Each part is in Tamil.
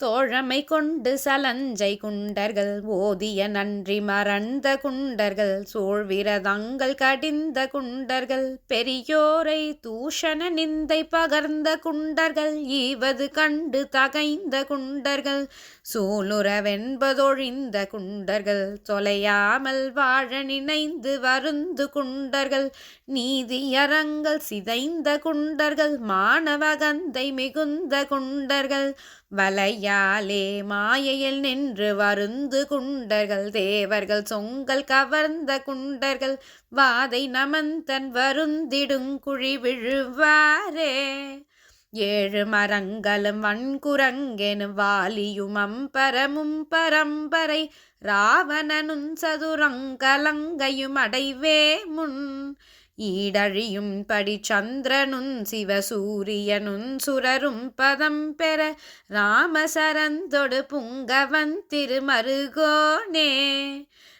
தோழமை கொண்டு சலஞ்சை குண்டர்கள் ஓதிய நன்றி மறந்த குண்டர்கள் சூழ்விரதங்கள் கடிந்த குண்டர்கள் பெரியோரை தூஷண நிந்தை பகர்ந்த குண்டர்கள் ஈவது கண்டு தகைந்த குண்டர்கள் சூளுறவென்பதொழிந்த குண்டர்கள் தொலையாமல் வாழ நினைந்து வருந்து குண்டர்கள் நீதியரங்கள் சிதைந்த குண்டர்கள் மாணவகந்தை மிகுந்த குண்டர்கள் வலைய வலையாலே மாயையில் நின்று வருந்து குண்டர்கள் தேவர்கள் சொங்கல் கவர்ந்த குண்டர்கள் வாதை நமந்தன் வருந்திடும் குழி விழுவாரே. ஏழு மரங்களும் வன்குரங்கெனும் வாலியும் அம்பரமும் பரம்பரை ராவணனும் சதுரங்கலங்கையும் அடைவே முன். ஈடழியும் படி சந்திரனும் சிவசூரியனும் சுரரும் பதம் பெற ராமசரந்தொடு புங்கவன் திருமருகோனே.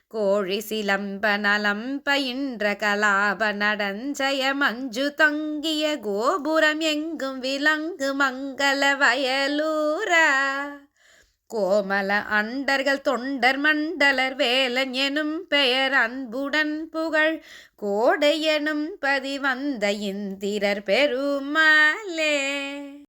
கோழி சிலம்ப நலம் பயின்ற கலாப நடஞ்சய மஞ்சு தங்கிய கோபுரம் எங்கும் விலங்கு மங்கள வயலூரா. கோமல அண்டர்கள் தொண்டர் மண்டலர் வேலன் எனும் பெயர் அன்புடன் புகழ். கோடை எனும் பதிவந்த இந்திரர் பெருமாளே.